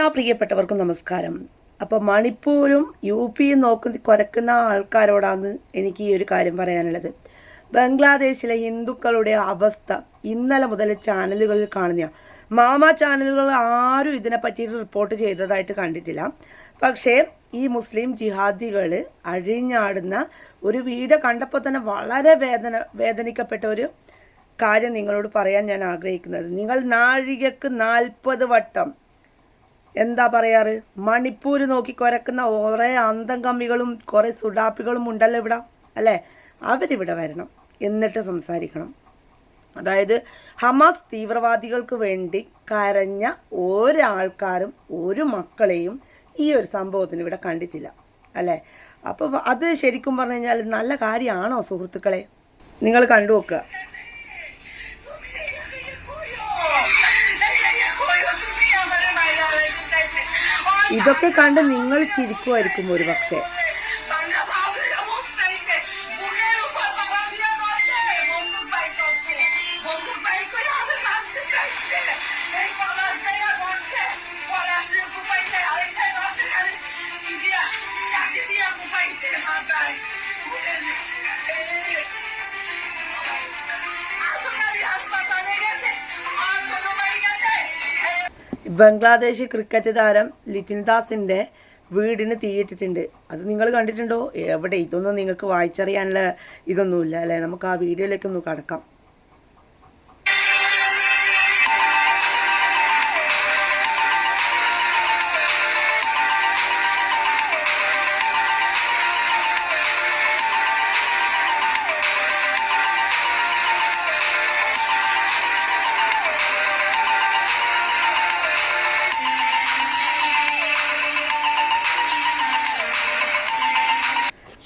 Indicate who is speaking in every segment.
Speaker 1: എല്ലാ പ്രിയപ്പെട്ടവർക്കും നമസ്കാരം. അപ്പോൾ മണിപ്പൂരും യു പിയും നോക്കി കുരക്കുന്ന ആൾക്കാരോടാണ് എനിക്ക് ഈ ഒരു കാര്യം പറയാനുള്ളത്. ബംഗ്ലാദേശിലെ ഹിന്ദുക്കളുടെ അവസ്ഥ ഇന്നലെ മുതൽ ചാനലുകളിൽ കാണുന്ന മാമ ചാനലുകൾ ആരും ഇതിനെ ഇതിനെപ്പറ്റി റിപ്പോർട്ട് ചെയ്തതായിട്ട് കണ്ടിട്ടില്ല. പക്ഷേ ഈ മുസ്ലിം ജിഹാദികൾ അഴിഞ്ഞാടുന്ന ഒരു വീഡിയോ കണ്ടപ്പോൾ തന്നെ വളരെ വേദന വേദനിക്കപ്പെട്ട ഒരു കാര്യം നിങ്ങളോട് പറയാൻ ഞാൻ ആഗ്രഹിക്കുന്നത്. നിങ്ങൾ നാഴികക്ക് നാൽപ്പത് വട്ടം എന്താ പറയാറ്? മണിപ്പൂർ നോക്കി കുരക്കുന്ന കുറേ അന്തം കമ്മികളും കുറേ സുഡാപ്പികളും ഉണ്ടല്ലോ ഇവിടെ അല്ലേ? അവരിവിടെ വരണം എന്നിട്ട് സംസാരിക്കണം. അതായത് ഹമാസ് തീവ്രവാദികൾക്ക് വേണ്ടി കരഞ്ഞ ഒരാൾക്കാരും ഒരു മക്കളെയും ഈ ഒരു സംഭവത്തിന് ഇവിടെ കണ്ടിട്ടില്ല അല്ലേ? അപ്പോൾ അത് ശരിക്കും പറഞ്ഞു കഴിഞ്ഞാൽ നല്ല കാര്യമാണോ സുഹൃത്തുക്കളെ? നിങ്ങൾ കണ്ടു നോക്കുക ഇതൊക്കെ കണ്ട് നിങ്ങൾ ചിരിക്കുമായിരിക്കും ഒരു പക്ഷേ ബംഗ്ലാദേശ് ക്രിക്കറ്റ് താരം ലിറ്റിൻ ദാസിന്റെ വീടിന് തീയിട്ടിട്ടുണ്ട്. അത് നിങ്ങൾ കണ്ടിട്ടുണ്ടോ? എവിടെ? ഇതൊന്നും നിങ്ങൾക്ക് വായിച്ചറിയാനുള്ള ഇതൊന്നുമില്ല അല്ലേ? നമുക്ക് ആ വീഡിയോയിലേക്കൊന്ന് കടക്കാം.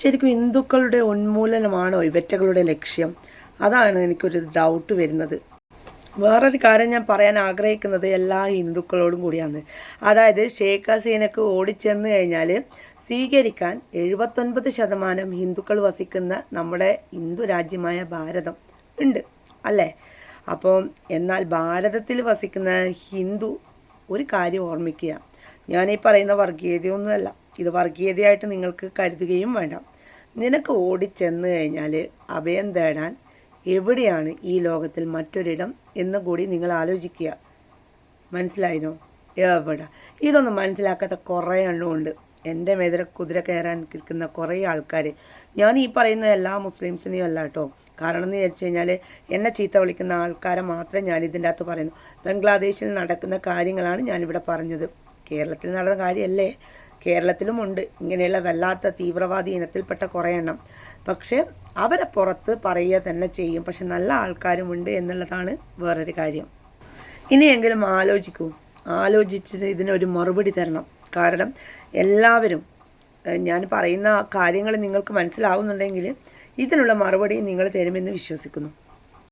Speaker 1: ശരിക്കും ഹിന്ദുക്കളുടെ ഉന്മൂലനമാണോ ഇവറ്റകളുടെ ലക്ഷ്യം? അതാണ് എനിക്കൊരു ഡൗട്ട് വരുന്നത്. വേറൊരു കാര്യം ഞാൻ പറയാൻ ആഗ്രഹിക്കുന്നത് എല്ലാ ഹിന്ദുക്കളോടും കൂടിയാണ്. അതായത് ഷേഖ് ഹസീനക്ക് ഓടിച്ചെന്ന് കഴിഞ്ഞാൽ സ്വീകരിക്കാൻ എഴുപത്തൊൻപത് ശതമാനം ഹിന്ദുക്കൾ വസിക്കുന്ന നമ്മുടെ ഹിന്ദു രാജ്യമായ ഭാരതം ഉണ്ട് അല്ലേ? അപ്പോൾ എന്നാൽ ഭാരതത്തിൽ വസിക്കുന്ന ഹിന്ദു ഒരു കാര്യം ഓർമ്മിക്കുക. ഞാനീ പറയുന്ന വർഗീയതയൊന്നുമല്ല. ഇത് വർഗീയതയായിട്ട് നിങ്ങൾക്ക് കരുതുകയും വേണ്ട. നിനക്ക് ഓടിച്ചെന്ന് കഴിഞ്ഞാൽ അഭയം തേടാൻ എവിടെയാണ് ഈ ലോകത്തിൽ മറ്റൊരിടം എന്ന് കൂടി നിങ്ങൾ ആലോചിക്കുക. മനസ്സിലായിനോ? എവിടെ? ഇതൊന്നും മനസ്സിലാക്കാത്ത കുറേ എണ്ണമുണ്ട് എന്റെ മേതിര കുതിര കയറാൻ നിൽക്കുന്ന കുറേ ആൾക്കാർ ഞാൻ ഈ പറയുന്ന എല്ലാ മുസ്ലിംസിനെയും അല്ല കേട്ടോ. കാരണം എന്ന് വിചാരിച്ചു കഴിഞ്ഞാൽ എന്നെ ചീത്ത വിളിക്കുന്ന ആൾക്കാരെ മാത്രമേ ഞാൻ ഇതിന്റെ അകത്ത് പറയുന്നു. ബംഗ്ലാദേശിൽ നടക്കുന്ന കാര്യങ്ങളാണ് ഞാനിവിടെ പറഞ്ഞത്. കേരളത്തിൽ നടന്ന കാര്യമല്ലേ കേരളത്തിലുമുണ്ട്. ഇങ്ങനെയുള്ള വല്ലാത്ത തീവ്രവാദി ഇനത്തിൽപ്പെട്ട കുറേ എണ്ണം. പക്ഷേ അവരെ പുറത്ത് പറയുക തന്നെ ചെയ്യും. പക്ഷെ നല്ല ആൾക്കാരുമുണ്ട് എന്നുള്ളതാണ് വേറൊരു കാര്യം. ഇനിയെങ്കിലും ആലോചിക്കൂ. ആലോചിച്ച് ഇതിനൊരു മറുപടി തരണം. കാരണം എല്ലാവരും ഞാൻ പറയുന്ന കാര്യങ്ങൾ നിങ്ങൾക്ക് മനസ്സിലാവുന്നുണ്ടെങ്കിൽ ഇതിനുള്ള മറുപടി നിങ്ങൾ തരുമെന്ന് വിശ്വസിക്കുന്നു.